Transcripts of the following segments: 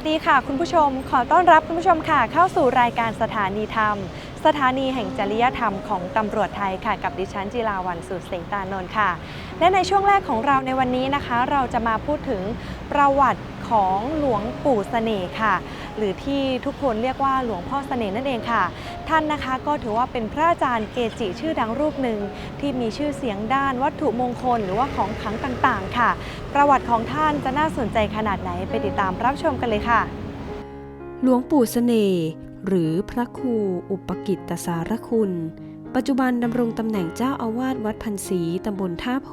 สวัสดีค่ะ คุณผู้ชม ขอต้อนรับคุณผู้ชมค่ะ เข้าสู่รายการสถานีธรรม สถานีแห่งจริยธรรมของตำรวจไทยค่ะ กับดิฉันจิราวันสุดเสงตานนท์ค่ะ และในช่วงแรกของเราในวันนี้นะคะ เราจะมาพูดถึงประวัติของหลวงปู่เสน่ห์ค่ะ หรือที่ทุกคนเรียกว่าหลวงพ่อเสน่ห์นั่นเองค่ะ ท่านนะคะก็ถือว่าเป็นพระอาจารย์เกจิชื่อดังรูปหนึ่งที่มีชื่อเสียงด้านวัตถุมงคลหรือว่าของขลังต่างๆ ค่ะ ประวัติของท่านจะน่าสนใจขนาดไหนไปติดตามรับชมกันเลยค่ะ หลวงปู่เสน่ห์หรือพระครูอุปกิตตสารคุณ ปัจจุบันดำรงตำแหน่งเจ้าอาวาสวัดพันศรีตำบลท่าโพ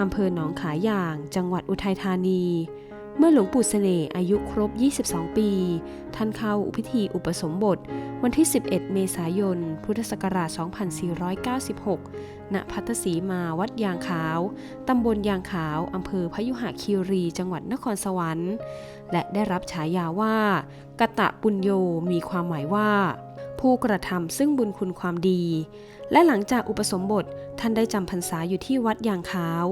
อำเภอหนองขายอย่าง จังหวัดอุทัยธานี เมื่อหลวงปู่เสน่ห์อายุครบ 22 ปี ท่านเข้าพิธีอุปสมบท วันที่ 11 เมษายน พุทธศักราช 2496 ณ พัทสีมาวัดยางขาว ตำบลยางขาว อำเภอพยุหคีรี จังหวัดนครสวรรค์ และได้รับฉายาว่า กะตะปุญโยมีความหมายว่า ผู้กระทำซึ่งบุญคุณความดีและหลังจากอุปสมบทท่านได้จำพรรษาอยู่ที่วัดยางขาว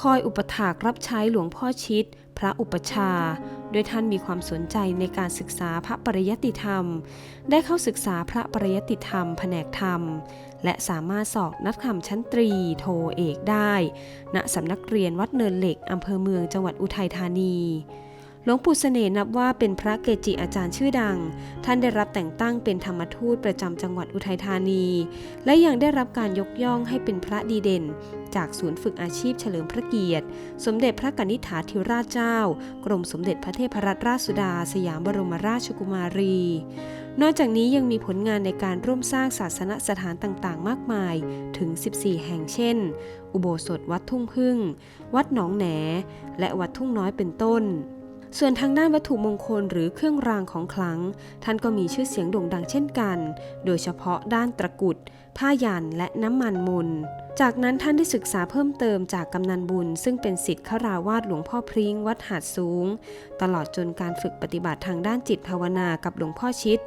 คอยอุปถากรับใช้หลวงพ่อชิด พระอุปชาย์โดยท่านมีความสนใจในการศึกษาพระปริยติธรรม ได้เข้าศึกษาพระปริยติธรรม แผนกธรรม และสามารถสอบนักธรรมชั้นตรี โทเอกได้ ณสำนักเรียนวัดเนินเหล็กอำเภอเมืองจังหวัดอุทัยธานี หลวงปู่เสน่ห์นับว่าเป็นพระเกจิอาจารย์ชื่อดัง ท่านได้รับแต่งตั้งเป็นธรรมทูตประจำจังหวัดอุทัยธานี และยังได้รับการยกย่องให้เป็นพระดีเด่น จากศูนย์ฝึกอาชีพเฉลิมพระเกียรติ สมเด็จพระกนิษฐาธิราชเจ้า กรมสมเด็จพระเทพรัตนราชสุดา สยามบรมราชกุมารี นอกจากนี้ยังมีผลงานในการร่วมสร้างศาสนสถานต่างๆ มากมายถึง 14 แห่งเช่น อุโบสถวัดทุ่งพึ่ง วัดหนองแหน และวัดทุ่งน้อยเป็นต้น ส่วนทางด้านวัตถุมงคลหรือเครื่องรางของขลัง ท่านก็มีชื่อเสียงโด่งดังเช่นกัน โดยเฉพาะด้านตะกุด ผ้ายันและน้ำมันมนจากนั้นท่านได้ศึกษาเพิ่มเติมจากกำนันบุญ ซึ่งเป็นศิษย์ขราวาสหลวงพ่อพริ้งวัดหาดสูง ตลอดจนการฝึกปฏิบัติทางด้านจิตภาวนากับหลวงพ่อชิด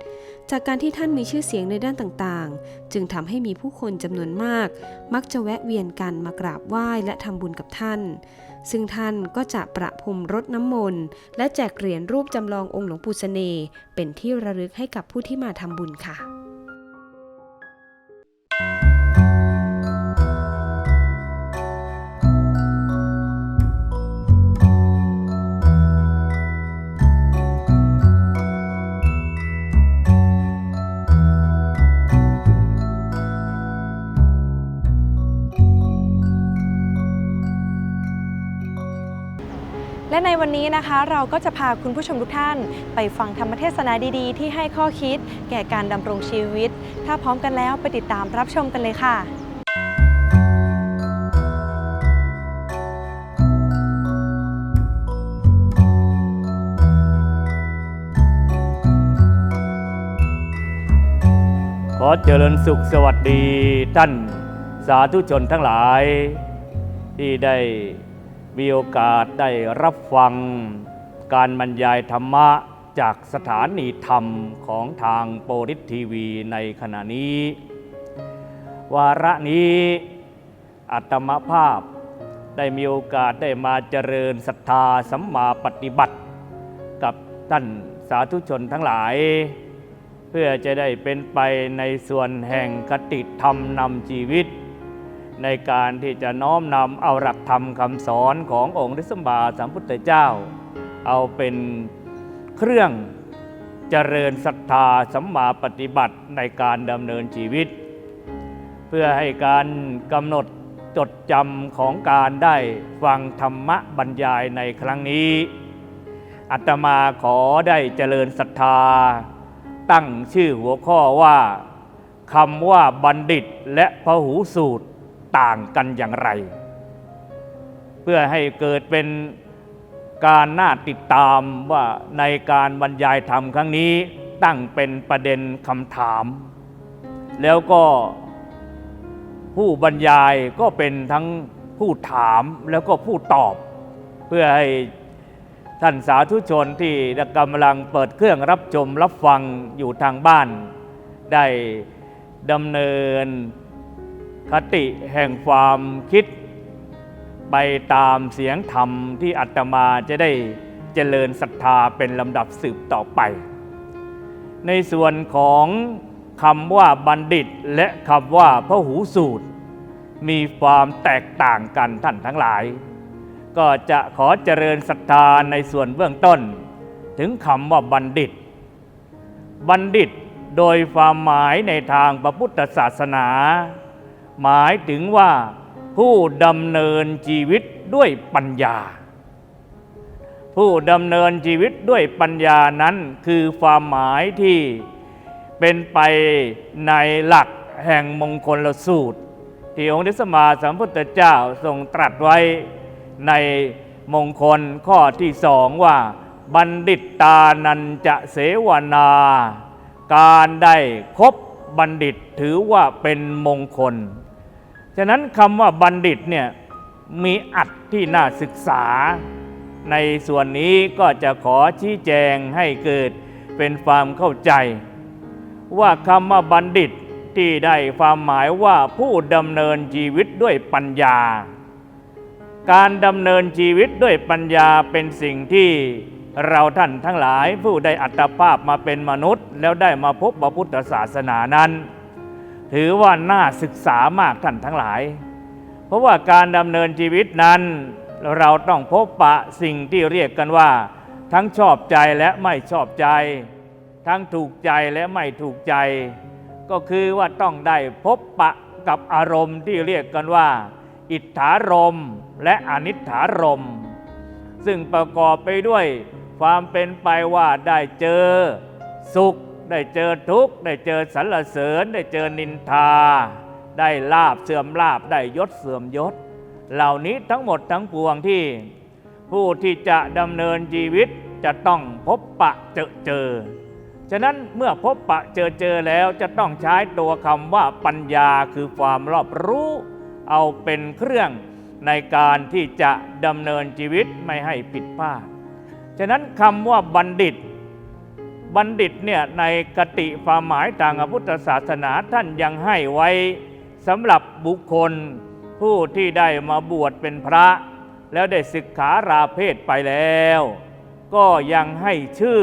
จากการที่ท่านมีชื่อเสียงในด้านต่างๆ จึงทำให้มีผู้คนจำนวนมาก มักจะแวะเวียนกันมากราบไหว้และทำบุญกับท่าน ซึ่งท่านก็จะประพรมรดน้ำมนต์ และแจกเหรียญรูปจำลององค์หลวงปู่เสน่ห์เป็นที่ระลึกให้กับผู้ที่มาทำบุญค่ะ และในวันนี้นะคะเราก็จะพาคุณผู้ชมทุกท่าน ไปฟังธรรมเทศนาดีๆ ที่ให้ข้อคิดแก่การดำรงชีวิต ถ้าพร้อมกันแล้วไปติดตามรับชมกันเลยค่ะขอเจริญสุขสวัสดีท่านสาธุชนทั้งหลายที่ได้ มีโอกาสได้รับฟังการบรรยายธรรมะจากสถานีธรรมของทางโปริสทีวีในขณะนี้ วาระนี้อัตมภาพได้มีโอกาสได้มาเจริญศรัทธาสัมมาปฏิบัติ กับท่านสาธุชนทั้งหลาย เพื่อจะได้เป็นไปในส่วนแห่งคติธรรมนำชีวิต ในการที่จะน้อมนำเอาหลักธรรมคำสอนขององค์ริสมบาสัมพุทธเจ้า เอาเป็นเครื่องเจริญศรัทธาสัมมาปฏิบัติในการดำเนินชีวิต เพื่อให้การกำหนดจดจำของการได้ฟังธรรมะบรรยายในครั้งนี้ อัตมาขอได้เจริญศรัทธา ตั้งชื่อหัวข้อว่าคำว่าบัณฑิตและพหูสูตร ต่างกันอย่างไร เพื่อให้เกิดเป็นการน่าติดตามว่าในการบรรยายธรรมครั้งนี้ตั้งเป็นประเด็นคำถาม แล้วก็ผู้บรรยายก็เป็นทั้งผู้ถามแล้วก็ผู้ตอบ เพื่อให้ท่านสาธุชนที่กำลังเปิดเครื่องรับชมรับฟังอยู่ทางบ้าน ได้ดำเนิน คติแห่งความคิด ไปตามเสียงธรรมที่อาตมาจะได้เจริญศรัทธาเป็นลำดับสืบต่อไป ในส่วนของคำว่าบัณฑิตและคำว่าพระหูสูตร มีความแตกต่างกันท่านทั้งหลาย ก็จะขอเจริญศรัทธาในส่วนเบื้องต้น ถึงคำว่าบัณฑิต บัณฑิตโดยความหมายในทางพระพุทธศาสนา หมายถึงว่าผู้ดำเนินชีวิตด้วยปัญญา ผู้ดำเนินชีวิตด้วยปัญญานั้นคือความหมายที่เป็นไปในหลักแห่งมงคลสูตร ที่องค์ทิสมมาสัมพุทธเจ้าทรงตรัสไว้ในมงคลข้อที่สองว่า บัณฑิตตานันจะเสวนา การได้คบบัณฑิตถือว่าเป็นมงคล ฉะนั้นคำว่าบัณฑิตเนี่ยมีอัดที่น่าศึกษา ในส่วนนี้ก็จะขอชี้แจงให้เกิดเป็นความเข้าใจ ว่าคำว่าบัณฑิตที่ได้ความหมายว่าผู้ดำเนินชีวิตด้วยปัญญา การดำเนินชีวิตด้วยปัญญาเป็นสิ่งที่เราท่านทั้งหลายผู้ได้อัตภาพมาเป็นมนุษย์ แล้วได้มาพบพระพุทธศาสนานั้น ถือว่าน่าศึกษามากท่านทั้งหลาย เพราะว่าการดำเนินชีวิตนั้นเราต้องพบปะสิ่งที่เรียกกันว่า ทั้งชอบใจและไม่ชอบใจ ทั้งถูกใจและไม่ถูกใจ ก็คือว่าต้องได้พบปะกับอารมณ์ที่เรียกกันว่า อิทธารมและอนิถารม ซึ่งประกอบไปด้วยความเป็นไปว่าได้เจอ สุข ได้เจอทุกข์ ได้เจอสรรเสริญ ได้เจอนินทา ได้ลาบเสื่อมลาบได้ยศเสื่อมยศ เหล่านี้ทั้งหมดทั้งปวงที่ ผู้ที่จะดำเนินชีวิตจะต้องพบปะเจอเจอ ฉะนั้นเมื่อพบปะเจอเจอแล้วจะต้องใช้ตัวคำว่าปัญญาคือความรอบรู้ เอาเป็นเครื่องในการที่จะดำเนินชีวิตไม่ให้ผิดพลาด ฉะนั้นคำว่าบัณฑิต บัณฑิตเนี่ยในกติความหมายทางพุทธศาสนาท่านยังให้ไว้สำหรับบุคคลผู้ที่ได้มาบวชเป็นพระ แล้วได้ศึกขาราเพศไปแล้ว ก็ยังให้ชื่อ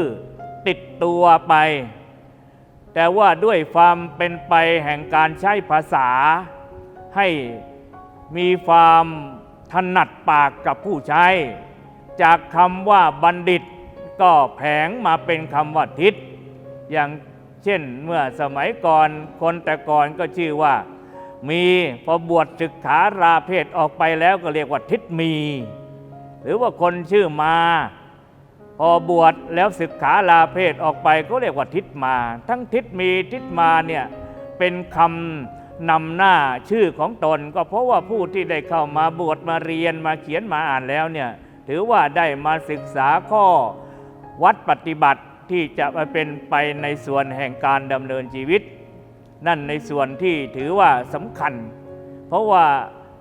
ติดตัวไป แต่ว่าด้วยความเป็นไปแห่งการใช้ภาษา ให้มีความถนัดปากกับผู้ใช้ จากคำว่าบัณฑิต ก็แผงมาเป็นคำว่าทิศ อย่างเช่นเมื่อสมัยก่อนคนแต่ก่อนก็ชื่อว่า มีพอบวชศึกขาราเพศออกไปแล้วก็เรียกว่าทิศมี หรือว่าคนชื่อมา พอบวชแล้วศึกขาลาเพศออกไปก็เรียกว่าทิศมา ทั้งทิศมีทิศมาเนี่ยเป็นคำนำหน้าชื่อของตน ก็เพราะว่าผู้ที่ได้เข้ามาบวชมาเรียนมาเขียนมาอ่านแล้วเนี่ยถือว่าได้มาศึกษาข้อ วัดปฏิบัติที่จะมาเป็นไปในส่วนแห่งการดำเนินชีวิต นั่นในส่วนที่ถือว่าสำคัญ เพราะว่า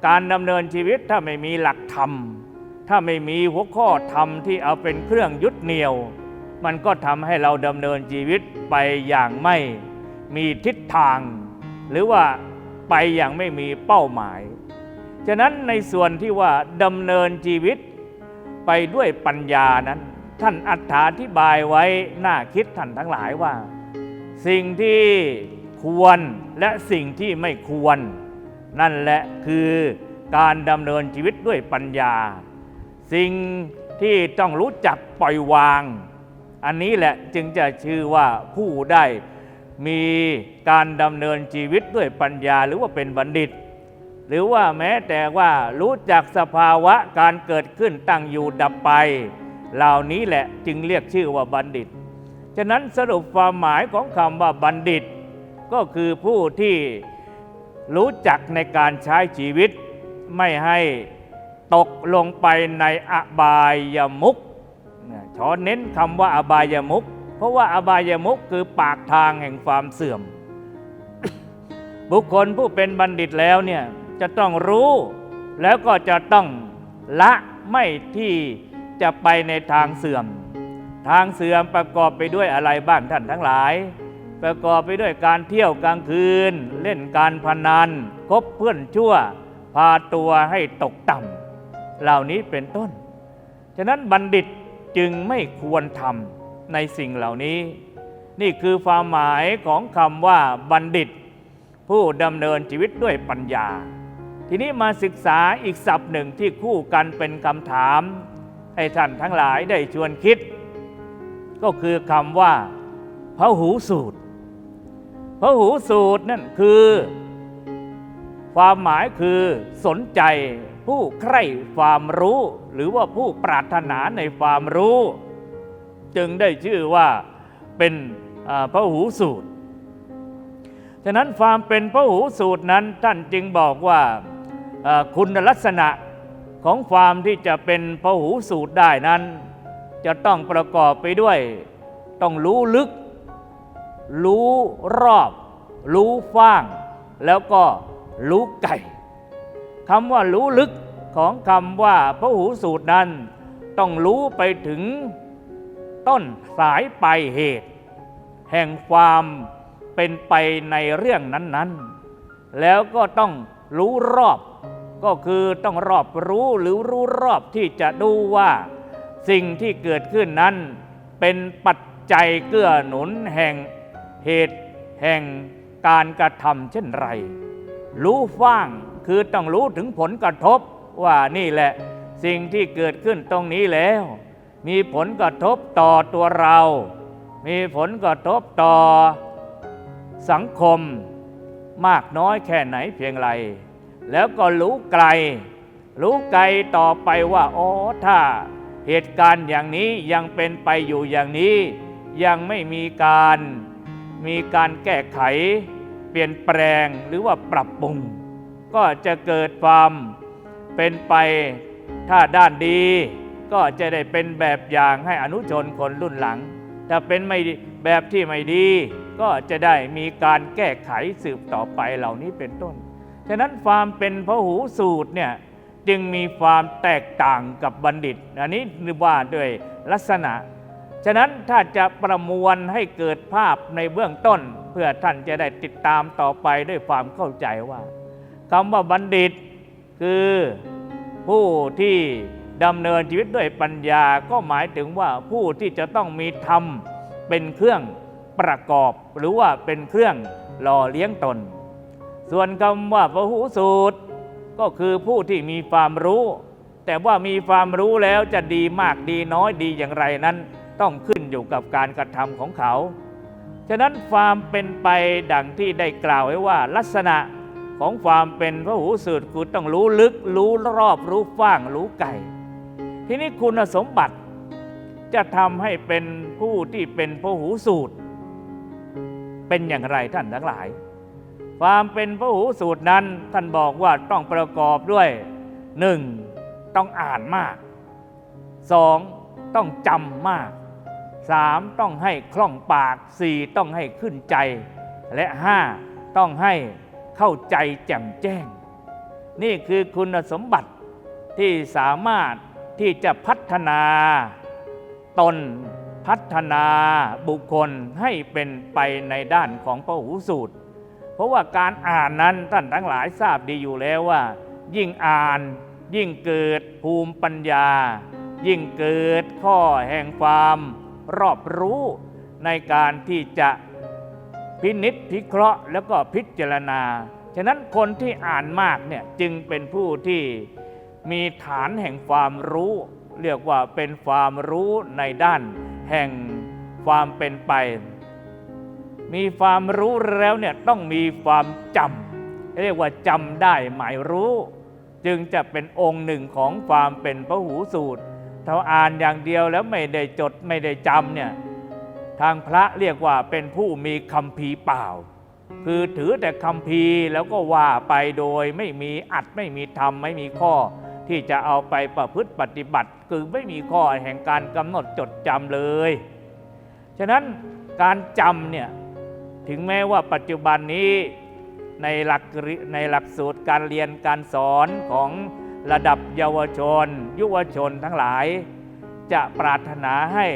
การดำเนินชีวิตถ้าไม่มีหลักธรรม ถ้าไม่มีหัวข้อธรรมที่เอาเป็นเครื่องยึดเหนี่ยว มันก็ทำให้เราดำเนินชีวิตไปอย่างไม่มีทิศทาง หรือว่าไปอย่างไม่มีเป้าหมาย ฉะนั้นในส่วนที่ว่าดำเนินชีวิตไปด้วยปัญญานั้น ท่านอัาธิบายไว้น่าคิดท่านทั้งหลายว่า สิ่งที่ควรและสิ่งที่ไม่ควร นั่นแหละคือการดำเนินชีวิตด้วยปัญญา สิ่งที่ต้องรู้จักปล่อยวาง อันนี้แหละจึงจะชื่อว่าผู้ได้มีการดำเนินชีวิตด้วยปัญญาหรือว่าเป็นบัณฑิต หรือว่าแม้แต่ว่ารู้จักสภาวะการเกิดขึ้นตั้งอยู่ดับไป เหล่านี้แหละจึงเรียกชื่อว่าบัณฑิต ฉะนั้นสรุปความหมายของคำว่าบัณฑิต ก็คือผู้ที่รู้จักในการใช้ชีวิต ไม่ให้ตกลงไปในอบายมุขนะขอเน้นคำว่าอบายมุขเพราะว่าอบายมุขคือปากทางแห่งความเสื่อม บุคคลผู้เป็นบัณฑิตแล้วเนี่ยจะต้องรู้แล้วก็จะต้องละไม่ที่ จะไปในทางเสื่อม ทางเสื่อมประกอบไปด้วยอะไรบ้างท่านทั้งหลาย ประกอบไปด้วยการเที่ยวกลางคืน เล่นการพนันคบเพื่อนชั่ว พาตัวให้ตกต่ำเหล่านี้เป็นต้น ฉะนั้นบัณฑิตจึงไม่ควรทำในสิ่งเหล่านี้ นี่คือความหมายของคำว่าบัณฑิต ผู้ดำเนินชีวิตด้วยปัญญา ทีนี้มาศึกษาอีกศัพท์หนึ่งที่คู่กันเป็นคำถาม ให้ท่านทั้งหลายได้ชวนคิด ก็คือคำว่าพระหูสูตรพระหูสูตรนั่นคือ ความหมายคือสนใจผู้ใคร่ความรู้ หรือว่าผู้ปรารถนาในความรู้ จึงได้ชื่อว่าเป็นพระหูสูตรฉะนั้นความเป็นพระหูสูตรนั้นท่านจึงบอกว่าคุณลักษณะ ของความที่จะเป็นพหูสูตรได้นั้น จะต้องประกอบไปด้วย ต้องรู้ลึก รู้รอบ รู้ฟ้าง แล้วก็รู้ไก่คำว่ารู้ลึกของคำว่าพระหูสูตรนั้น ต้องรู้ไปถึงต้นสายปลายเหตุ แห่งความเป็นไปในเรื่องนั้นๆ แล้วก็ต้องรู้รอบ ก็คือต้องรอบรู้หรือรู้รอบที่จะดูว่า สิ่งที่เกิดขึ้นนั้น เป็นปัจจัยเกื้อหนุนแห่งเหตุแห่งการกระทำเช่นไร รู้ฟ้างคือต้องรู้ถึงผลกระทบว่านี่แหละ สิ่งที่เกิดขึ้นตรงนี้แล้ว มีผลกระทบต่อตัวเรา มีผลกระทบต่อสังคม มากน้อยแค่ไหนเพียงไร แล้วก็รู้ไกล รู้ไกลต่อไปว่าอ๋อถ้าเหตุการณ์อย่างนี้ยังเป็นไปอยู่อย่างนี้ ยังไม่มีการมีการแก้ไข เปลี่ยนแปลงหรือว่าปรับปรุง ก็จะเกิดความเป็นไปถ้าด้านดี ก็จะได้เป็นแบบอย่างให้อนุชนคนรุ่นหลัง ถ้าเป็นไม่แบบที่ไม่ดี ก็จะได้มีการแก้ไขสืบต่อไปเหล่านี้เป็นต้น ฉะนั้นความเป็นพระหูสูตรเนี่ยจึงมีความแตกต่างกับบัณฑิต อันนี้ว่าด้วยลักษณะ ฉะนั้นถ้าจะประมวลให้เกิดภาพในเบื้องต้น เพื่อท่านจะได้ติดตามต่อไปด้วยความเข้าใจว่าคำว่าบัณฑิต คือผู้ที่ดำเนินชีวิตด้วยปัญญาก็หมายถึงว่าผู้ที่จะต้องมีธรรมเป็นเครื่องประกอบ หรือว่าเป็นเครื่องหล่อเลี้ยงตน ส่วนคำว่าพหูสูตร ก็คือผู้ที่มีความรู้ แต่ว่ามีความรู้แล้วจะดีมากดีน้อยดีอย่างไรนั้น ต้องขึ้นอยู่กับการกระทำของเขา ฉะนั้นความเป็นไปดังที่ได้กล่าวไว้ว่าลักษณะของความเป็นพระหูสูตรคือต้องรู้ลึก รู้รอบรู้ฟ้างรู้ไก่ ทีนี้คุณสมบัติจะทำให้เป็นผู้ที่เป็นพระหูสูตร เป็นอย่างไรท่านทั้งหลาย ความเป็นพระหูสูตรนั้นท่านบอกว่าต้องประกอบด้วยหนึ่งต้องอ่านมากสองต้องจำมากสามต้องให้คล่องปากสี่ต้องให้ขึ้นใจ และห้าต้องให้เข้าใจแจ่มแจ้ง นี่คือคุณสมบัติที่สามารถที่จะพัฒนาตนพัฒนาบุคคลให้เป็นไปในด้านของพระหูสูตร เพราะว่าการอ่านนั้นท่านทั้งหลายทราบดีอยู่แล้วว่า ยิ่งอ่านยิ่งเกิดภูมิปัญญา ยิ่งเกิดข้อแห่งความรอบรู้ในการที่จะพินิษพิเคราะห์แล้วก็พิจารณา ฉะนั้นคนที่อ่านมากเนี่ยจึงเป็นผู้ที่มีฐานแห่งความรู้ เรียกว่าเป็นความรู้ในด้านแห่งความเป็นไป มีความรู้แล้วเนี่ยต้องมีความจำเรียกว่าจำได้หมายรู้ จึงจะเป็นองค์หนึ่งของความเป็นพระหูสูตรถ้าอ่านอย่างเดียวแล้วไม่ได้จดไม่ได้จำเนี่ยทางพระเรียกว่าเป็นผู้มีคำพีเปล่า คือถือแต่คำพีแล้วก็ว่าไปโดยไม่มีอัดไม่มีธรรมไม่มีข้อ ที่จะเอาไปประพฤติปฏิบัติ คือไม่มีข้อแห่งการกำหนดจดจำเลย ฉะนั้นการจำเนี่ย ถึงแม้ว่าปัจจุบันนี้ในหลักในหลักสูตรการเรียนการสอนของระดับเยาวชน ยุวชนทั้งหลาย จะปรารถนาให้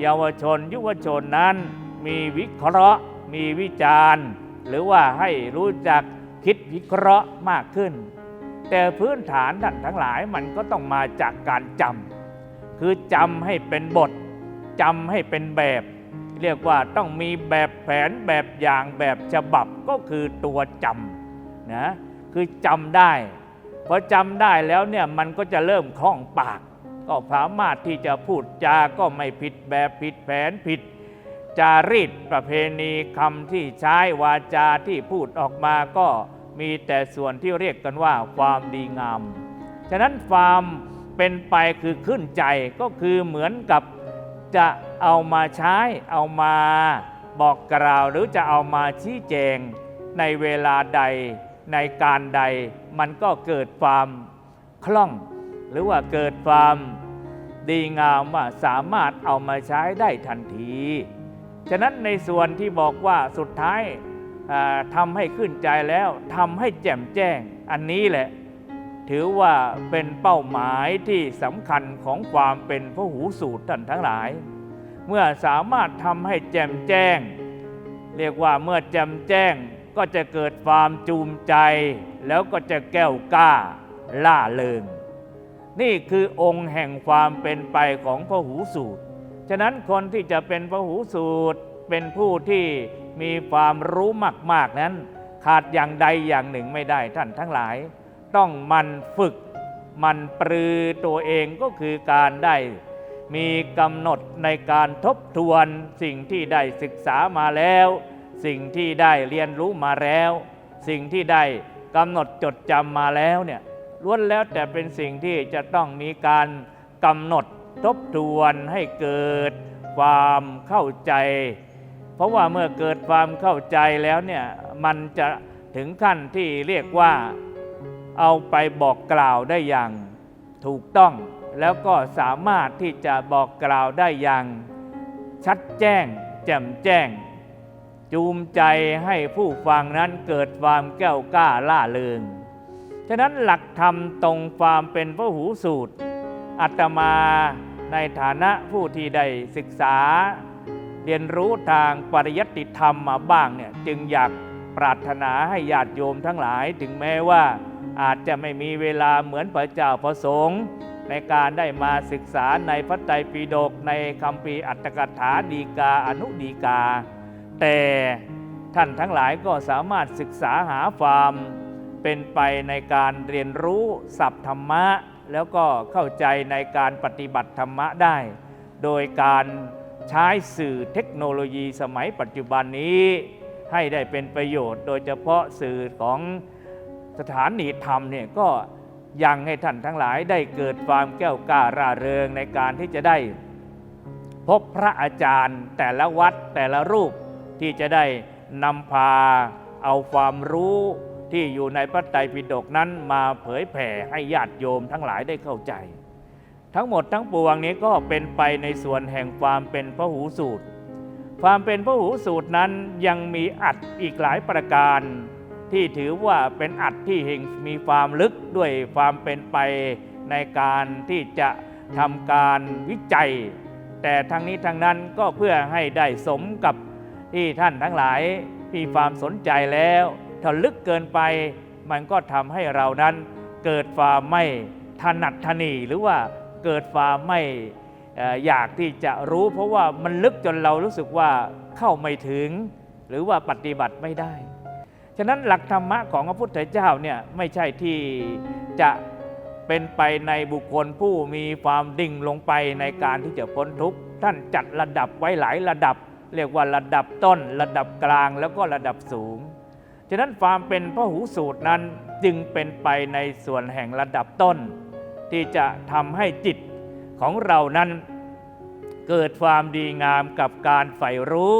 เยาวชน ยุวชนนั้น มีวิเคราะห์ มีวิจารณ์ หรือว่าให้รู้จักคิดวิเคราะห์มากขึ้น แต่พื้นฐานท่านทั้งหลายมันก็ต้องมาจากการจำคือจำให้เป็นบทจำให้เป็นแบบ เรียกว่าต้องมีแบบแผนแบบอย่างแบบฉบับก็คือตัวจำนะคือจำได้พอจำได้แล้วเนี่ยมันก็จะเริ่มคล่องปาก ก็สามารถที่จะพูดจาก็ไม่ผิดแบบผิดแผนผิด จารีตประเพณีคำที่ใช้วาจาที่พูดออกมาก็มีแต่ส่วนที่เรียกกันว่าความดีงาม ฉะนั้นความเป็นไปคือขึ้นใจก็คือเหมือนกับจะ เอามาใช้เอามาบอกกล่าวหรือจะเอามาชี้แจงในเวลาใดในการใด มันก็เกิดความคล่อง หรือว่าเกิดความดีงามว่าสามารถเอามาใช้ได้ทันที ฉะนั้นในส่วนที่บอกว่าสุดท้ายอ่าทำให้ขึ้นใจแล้วทำให้แจ่มแจ้งอันนี้แหละ ถือว่าเป็นเป้าหมายที่สำคัญของความเป็นพระหูสูตรท่านทั้งหลาย เมื่อสามารถทำให้แจ่มแจ้ง เรียกว่าเมื่อแจ่มแจ้งก็จะเกิดความจูมใจ แล้วก็จะแก้วกล้าล่าเริง นี่คือองค์แห่งความเป็นไปของพระหูสูตร ฉะนั้นคนที่จะเป็นพระหูสูตร เป็นผู้ที่มีความรู้มาก ๆ นั้น ขาดอย่างใดอย่างหนึ่งไม่ได้ท่านทั้งหลาย ต้องมันฝึก มันปรือตัวเองก็คือการได้ มีกำหนดในการทบทวนสิ่งที่ได้ศึกษามาแล้ว สิ่งที่ได้เรียนรู้มาแล้ว สิ่งที่ได้กำหนดจดจำมาแล้วเนี่ยล้วนแล้วแต่เป็นสิ่งที่จะต้องมีการกำหนดทบทวนให้เกิดความเข้าใจ เพราะว่าเมื่อเกิดความเข้าใจแล้วเนี่ยมันจะถึงขั้นที่เรียกว่าเอาไปบอกกล่าวได้อย่างถูกต้อง แล้วก็สามารถที่จะบอกกล่าวได้อย่าง ชัดแจ้ง แจ่มแจ้ง จูมใจให้ผู้ฟังนั้นเกิดความแก้วกล้าล่าเริงฉะนั้นหลักธรรมตรงความเป็นพระหูสูตรอาตมาในฐานะผู้ที่ได้ศึกษา เรียนรู้ทางปริยัติธรรมมาบ้างเนี่ยจึงอยากปรารถนาให้ญาติโยมทั้งหลาย ถึงแม้ว่าอาจจะไม่มีเวลาเหมือนพระเจ้าพระสงฆ์ ในการได้มาศึกษาในพระไตรปิฎกในคำพีอัตถกถาดีกาอนุดีกา แต่ท่านทั้งหลายก็สามารถศึกษาหาความเป็นไปในการเรียนรู้ศัพท์ธรรมะ แล้วก็เข้าใจในการปฏิบัติธรรมะได้ โดยการใช้สื่อเทคโนโลยีสมัยปัจจุบันนี้ ให้ได้เป็นประโยชน์ โดยเฉพาะสื่อของสถานีธรรมเนี่ยก็ ยังให้ท่านทั้งหลายได้เกิดความแก้วกล้าร่าเริงในการที่จะได้ พบพระอาจารย์แต่ละวัดแต่ละรูปที่จะได้นำพาเอาความรู้ที่อยู่ในพระไตรปิฎกนั้นมาเผยแผ่ให้ญาติโยมทั้งหลายได้เข้าใจ ทั้งหมดทั้งปวงนี้ก็เป็นไปในส่วนแห่งความเป็นพระหูสูตร ความเป็นพระหูสูตรนั้นยังมีอัดอีกหลายประการ ที่ถือว่าเป็นอัดที่เห็งมีความลึกด้วยความเป็นไปในการที่จะทำการวิจัย แต่ทั้งนี้ทั้งนั้นก็เพื่อให้ได้สมกับที่ท่านทั้งหลายมีความสนใจแล้ว ถ้าลึกเกินไปมันก็ทำให้เรานั้น เกิดความไม่ถนัดทนีหรือว่าเกิดความไม่เอ่ออยากที่จะรู้ เพราะว่ามันลึกจนเรารู้สึกว่าเข้าไม่ถึง หรือว่าปฏิบัติไม่ได้ ฉะนั้นหลักธรรมะของพระพุทธเจ้าเนี่ยไม่ใช่ที่จะเป็นไปในบุคคลผู้มีความดิ่งลงไปในการที่จะพ้นทุกข์ท่านจัดระดับไว้หลายระดับ เรียกว่าระดับต้น ระดับกลางแล้วก็ระดับสูง ฉะนั้นความเป็นพระหูสูตรนั้นจึงเป็นไปในส่วนแห่งระดับต้น ที่จะทำให้จิตของเรานั้นเกิดความดีงามกับการใฝ่รู้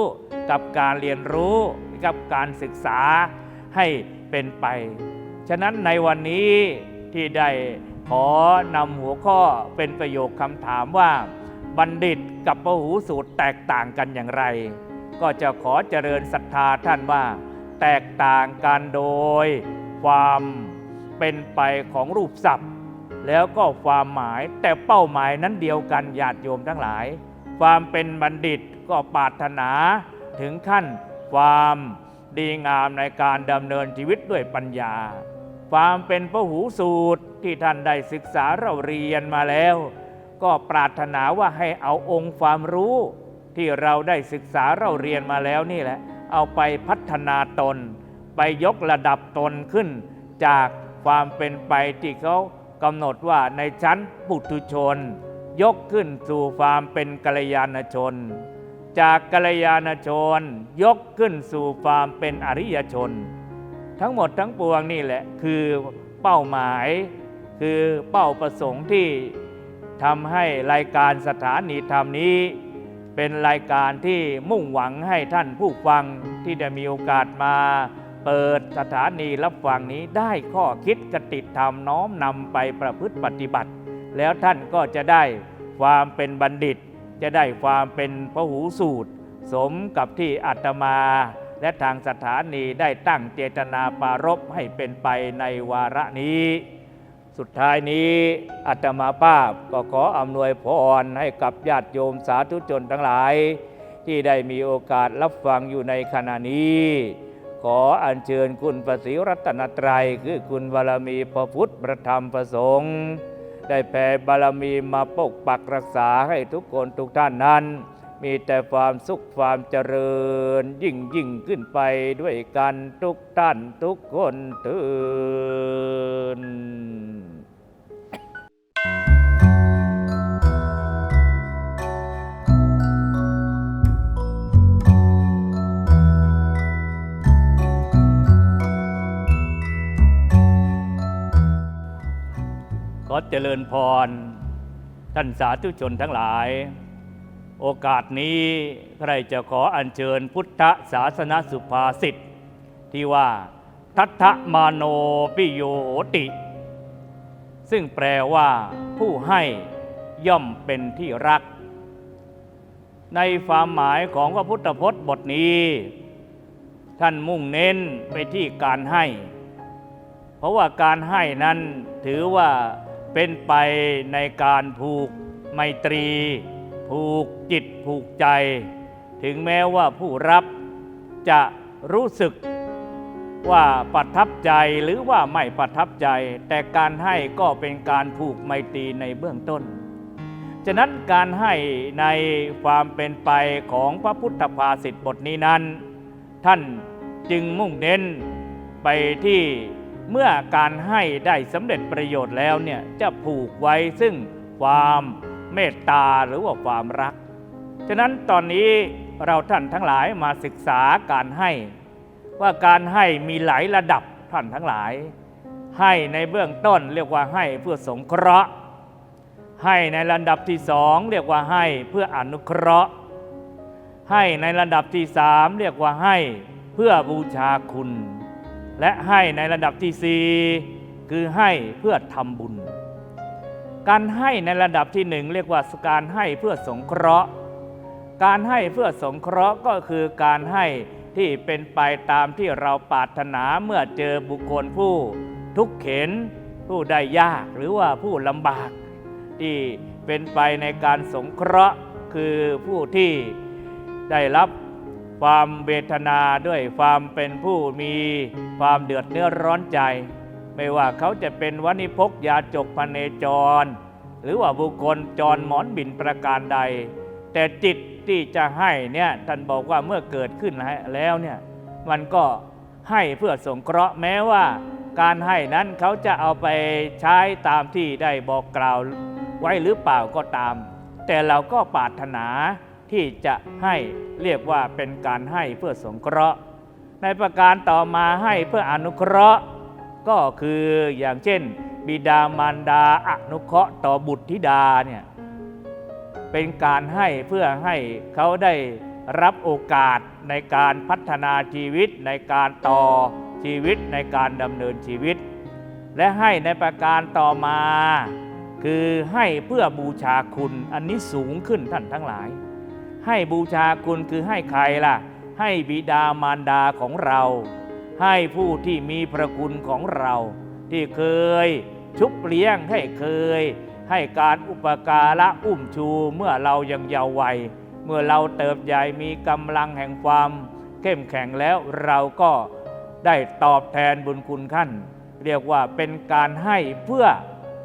กับการเรียนรู้ กับการศึกษา ให้เป็นไป ฉะนั้นในวันนี้ที่ได้ขอนำหัวข้อเป็นประโยคคำถามว่า บัณฑิตกับพหูสูตรแตกต่างกันอย่างไร ก็จะขอเจริญศรัทธาท่านว่า แตกต่างกันโดย ความเป็นไปของรูปศัพท์ แล้วก็ความหมายแต่เป้าหมายนั้นเดียวกันญาติโยมทั้งหลาย ความเป็นบัณฑิตก็ปรารถนาถึงขั้นความ ดีงามในการดำเนินชีวิตด้วยปัญญา ความเป็นพระหูสูตรที่ท่านได้ศึกษาเราเรียนมาแล้ว ก็ปรารถนาว่าให้เอาองค์ความรู้ ที่เราได้ศึกษาเราเรียนมาแล้วนี่แหละ เอาไปพัฒนาตน ไปยกระดับตนขึ้น จากความเป็นไปที่เขากำหนดว่าในชั้นปุถุชน ยกขึ้นสู่ความเป็นกัลยาณชน จากกัลยาณชนยกขึ้นสู่ความเป็นอริยชน ทั้งหมดทั้งปวงนี่แหละคือเป้าหมาย คือเป้าประสงค์ที่ทำให้รายการสถานีธรรมนี้ เป็นรายการที่มุ่งหวังให้ท่านผู้ฟังที่ได้มีโอกาสมา เปิดสถานีรับฟังนี้ได้ข้อคิดกติธรรมน้อมนำไปประพฤติปฏิบัติ แล้วท่านก็จะได้ความเป็นบัณฑิต จะได้ความเป็นพระหูสูตร สมกับที่อาตมา และทางสถานีได้ตั้งเจตนาปารภให้เป็นไปในวาระนี้ สุดท้ายนี้อาตมาภาพก็ขออำนวยพรให้กับญาติโยมสาธุชนทั้งหลาย ที่ได้มีโอกาสรับฟังอยู่ในขณะนี้ขออัญเชิญคุณพระศรีรัตนตรัย คือคุณบารมีพระพุทธพระธรรมพระสงฆ์ ได้แผ่บารมีมาปกปักรักษาให้ทุกคนทุกท่านนั้น มีแต่ความสุขความเจริญ ยิ่งยิ่งขึ้นไปด้วยกันทุกท่านทุกคนเถิน อเจริญพร ท่านสาธุชนทั้งหลาย โอกาสนี้ใครจะขออัญเชิญพุทธศาสนสุภาษิตที่ว่า ทัตถมาโนปิโยติ ซึ่งแปลว่า ผู้ให้ย่อมเป็นที่รัก ในความหมายของพระพุทธพจน์บทนี้ ท่านมุ่งเน้นไปที่การให้ เพราะว่าการให้นั้นถือว่า เป็นไปในการผูกไมตรี ผูกจิตผูกใจ ถึงแม้ว่าผู้รับจะรู้สึกว่าประทับใจหรือว่าไม่ประทับใจ แต่การให้ก็เป็นการผูกไมตรีในเบื้องต้น ฉะนั้นการให้ในความเป็นไปของพระพุทธภาษิตบทนี้นั้น ท่านจึงมุ่งเน้นไปที่ เมื่อการให้ได้สำเร็จประโยชน์แล้วเนี่ยจะผูกไว้ซึ่งความเมตตาหรือว่าความรัก ฉะนั้นตอนนี้เราท่านทั้งหลายมาศึกษาการให้ ว่าการให้มีหลายระดับท่านทั้งหลาย ให้ในเบื้องต้นเรียกว่าให้เพื่อสงเคราะห์ ให้ในระดับที่สองเรียกว่าให้เพื่ออนุเคราะห์ ให้ในระดับที่สามเรียกว่าให้เพื่อบูชาคุณ และให้ในระดับที่สี่คือให้เพื่อทำบุญ การให้ในระดับที่หนึ่งเรียกว่าการให้เพื่อสงเคราะห์ การให้เพื่อสงเคราะห์ก็คือการให้ที่เป็นไปตามที่เราปรารถนาเมื่อเจอบุคคลผู้ทุกข์เข็น ผู้ได้ยากหรือว่าผู้ลำบาก ที่เป็นไปในการสงเคราะห์คือผู้ที่ได้รับ ความเวทนาด้วยความเป็นผู้มีความเดือดเนื้อร้อนใจ ไม่ว่าเขาจะเป็นวณิพกยาจกพเนจร หรือว่าบุคคลจรหมอนบินประการใด แต่จิตที่จะให้เนี่ยท่านบอกว่าเมื่อเกิดขึ้นแล้วเนี่ยมันก็ให้เพื่อสงเคราะห์แม้ว่า การให้นั้นเขาจะเอาไปใช้ตามที่ได้บอกกล่าวไว้หรือเปล่าก็ตาม แต่เราก็ปรารถนา ที่จะให้เรียกว่าเป็นการให้เพื่อสงเคราะห์ ในประการต่อมาให้เพื่ออนุเคราะห์ ก็คืออย่างเช่น บิดามารดาอนุเคราะห์ต่อบุตรธิดาเนี่ยเป็นการให้เพื่อให้เขาได้รับโอกาสในการพัฒนาชีวิตในการต่อชีวิตในการดำเนินชีวิต และให้ในประการต่อมา คือให้เพื่อบูชาคุณอันนี้สูงขึ้นท่านทั้งหลาย ให้บูชาคุณคือให้ใครล่ะ ให้บิดามารดาของเรา ให้ผู้ที่มีพระคุณของเรา ที่เคยชุบเลี้ยงให้เคย ให้การอุปการะอุ้มชูเมื่อเรายังเยาว์วัย เมื่อเราเติบใหญ่มีกำลังแห่งความ เข้มแข็งแล้วเราก็ได้ตอบแทนบุญคุณขั้นเรียกว่าเป็นการให้เพื่อ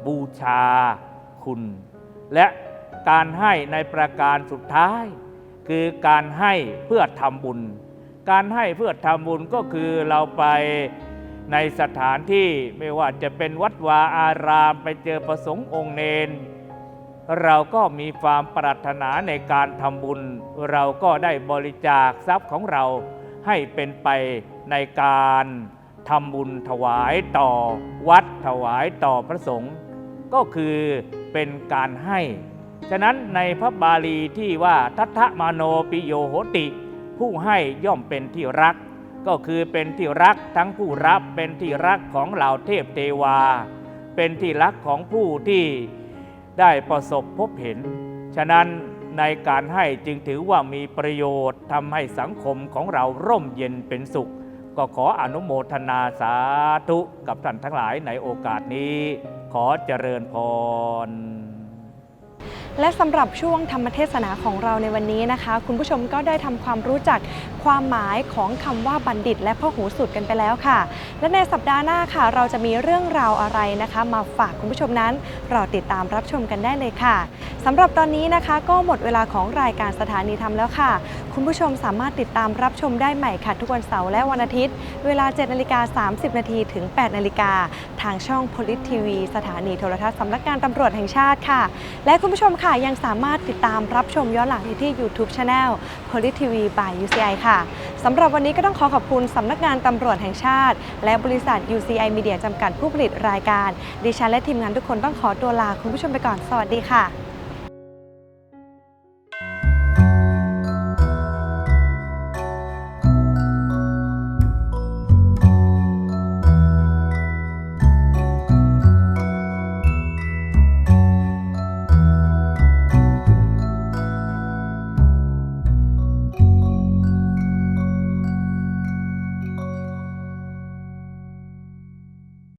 บูชาคุณ และการให้ในประการสุดท้าย คือการให้เพื่อทำบุญ การให้เพื่อทำบุญก็คือเราไปในสถานที่ไม่ว่าจะเป็นวัดวาอารามไปเจอประสงค์องค์เนน เราก็มีความปรารถนาในการทำบุญ เราก็ได้บริจาคทรัพย์ของเราให้เป็นไปในการทำบุญถวายต่อวัดถวายต่อพระสงฆ์ก็คือเป็นการให้ ฉะนั้นในพระบาลีที่ว่าทัตถมาโนปิโยโหติ ผู้ให้ย่อมเป็นที่รัก ก็คือเป็นที่รักทั้งผู้รับเป็นที่รักของเหล่าเทพเทวา เป็นที่รักของผู้ที่ได้ประสบพบเห็น ฉะนั้นในการให้จึงถือว่ามีประโยชน์ทำให้สังคมของเราร่มเย็นเป็นสุข ก็ขออนุโมทนาสาธุกับท่านทั้งหลายในโอกาสนี้ ขอเจริญพร และสำหรับช่วงธรรมเทศนาของเราในวันนี้นะคะ คุณผู้ชมก็ได้ทำความรู้จักความหมายของคำว่าบัณฑิต และพ่อหูสุดกันไปแล้วค่ะ และในสัปดาห์หน้าค่ะ เราจะมีเรื่องราวอะไรนะคะ มาฝากคุณผู้ชมนั้นรอติดตามรับชมกันได้เลยค่ะสำหรับตอนนี้นะคะ ก็หมดเวลาของรายการสถานีธรรมแล้วค่ะ คุณผู้ชมสามารถติดตามรับชมได้ใหม่ค่ะ ทุกวันเสาร์และวันอาทิตย์ เวลา 7นาฬิกา30นาทีถึง 8นาฬิกาทางช่อง p o l i t TV สถานีโทรทัศน์สำนักงานตำรวจแห่งชาติค่ะ และคุณผู้ชมค่ะยังสามารถติดตามรับชมย้อนหลังได้ที่ YouTube Channel p o l i t TV by UCI ค่ะสำหรับวันนี้ก็ต้องขอขอบคุณสำนักงานตำรวจแห่งชาติ และบริษัท UCI Media จำกัดผู้ผลิตรายการ ดิฉันและทีมงานทุกคนต้องขอตัวลาคุณผู้ชมไปก่อนสวัสดีค่ะ